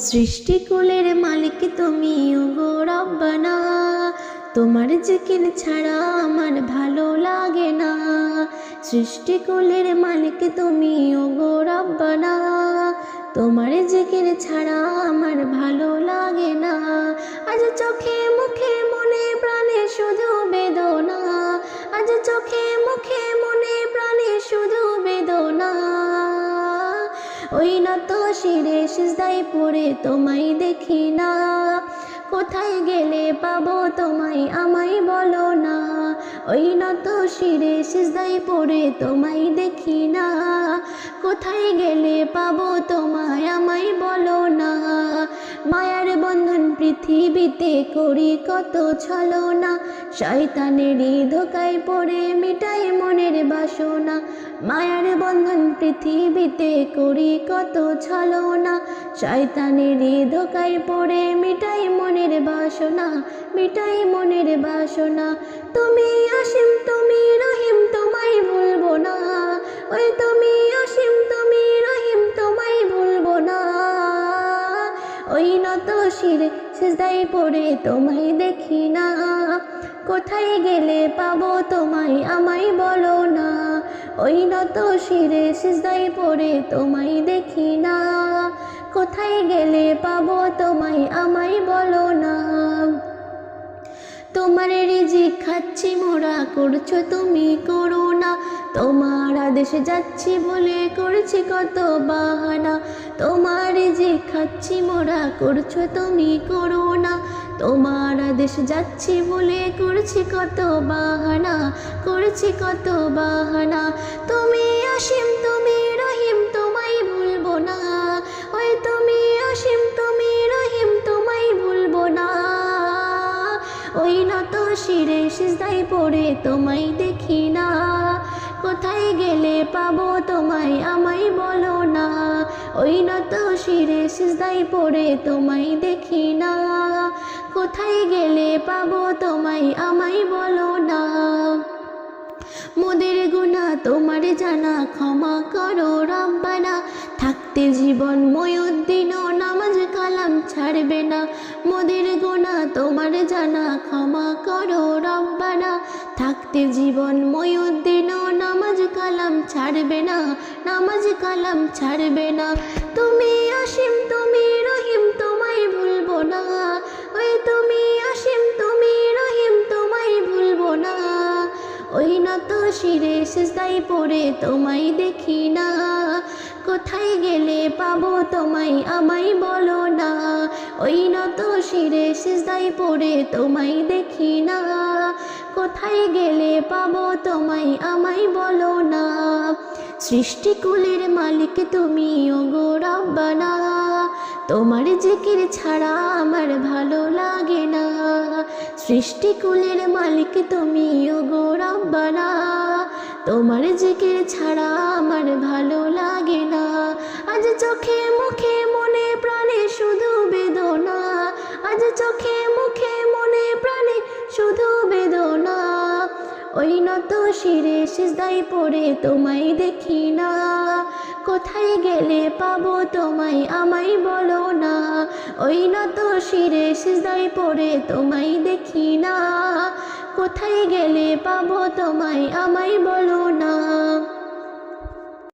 সৃষ্টিকুলের মালিক তুমি ওগো রব্বানা। তোমার জিকির ছাড়া আমার ভালো লাগে না। সৃষ্টিকুলের মালিক তুমি ওগো রব্বানা। তোমার জিকির ছাড়া আমার ভালো লাগে না। আজ চোখে মুখে মনে প্রাণে শুধু বেদনা। সিজদাই পড়ে তোমায় দেখি না। কোথায় গেলে পাবো তোমায় আমায় বলো না। ওই নত শিরে সিজদাই পড়ে তোমায় দেখি না। কোথায় গেলে পাবো তোমায় আমায় পৃথিবীতে করি কত ছলনা। শয়তানেরই ধোকায় পড়ে মিটাই মনের বাসনা। মায়ার বন্ধন পৃথিবীতে করি কত ছলনা। শয়তানেরই ধোকায় পড়ে মিটাই মনের বাসনা, মিটাই মনের বাসনা। তুমি অসীম, তুমি রহিম, তোমায় ভুলবো না। ওই তুমি অসীম, তুমি রহিম, তোমায় ভুলবো না। ওই নত সেজদাই পড়ে তোমায় দেখি না। কোথায় গেলে পাবো তোমায় আমায় বলো না। ওই নত শিরে সিজদাই পড়ে তোমায় দেখি না। কোথায় গেলে পাবো তোমায় আমায় বলো না। তোমার রিজিক খাচ্ছি, মোরা করছ তুমি করো না। তোমার আদেশে যাচ্ছি বলে করছি কত বাহানা। খাচ্ছি মোরা করছ তুমি করো না তোমার আদেশে যাচ্ছি বলে করছি কত বাহানা, করছি কত বাহানা। তুমি অসীম, তুমি রহিম, তোমায় ভুলবো না। ওই তুমি অসীম, তুমি রহিম, তোমায় ভুলবো না। ওই নত শিরে সিজদাই পড়ে তোমায় দেখি না। কোথায় গেলে পাবো তোমায় আমায় বলো না। ওই নত শিরে সিজদাই পড়ে, তোমায় দেখি না। কোথায় গেলে পাবো তোমায়, আমায় বলো না। মোদের গুণা, তোমার জানা, ক্ষমা করো রব্বানা। থাকতে জীবন ময়ুদ্দিন নামাজ কালাম ছাড়বে না। মোদের গুণা, তোমার জানা, ক্ষমা করো রব্বানা। থাকতে জীবন ময়ুদ্দিন নামাজ কালাম ছাড়বে না, নামাজ কালাম ছাড়বে না। তুমি অসীম তুমি রহিম, তোমায় ভুলবো না। ওই তুমি অসীম তুমি রহিম, তোমায় ভুলবো না। ওই নত শিরে সেজদাই পড়ে তোমায় দেখি না। কোথায় গেলে পাবো তোমায়? আমায় বলো না। ওই নত শিরে সিজদাই পড়ে তোমায় দেখি না। কোথায় গেলে পাবো তোমায়? আমায় বলো না। সৃষ্টিকুলের মালিক তুমি, ওগো রব্বানা। তোমার জিকির ছাড়া আমার ভালো লাগে না। সৃষ্টিকুলের মালিক তুমি, ওগো রব্বানা। তোমার জিকির ছাড়া আমার ভালো লাগে চোখে মুখে মনে প্রাণে শুধু বেদনা। আজ চোখে মুখে মনে প্রাণে শুধু বেদনা। ওই নত শিরে সিজদাই পড়ে তোমায় দেখি না। কোথায় গেলে পাবো তোমায় আমায় বলো না। ওই নত শিরে সিজদাই পড়ে তোমায় দেখি না। কোথায় গেলে পাবো তোমায় আমায় বলো না।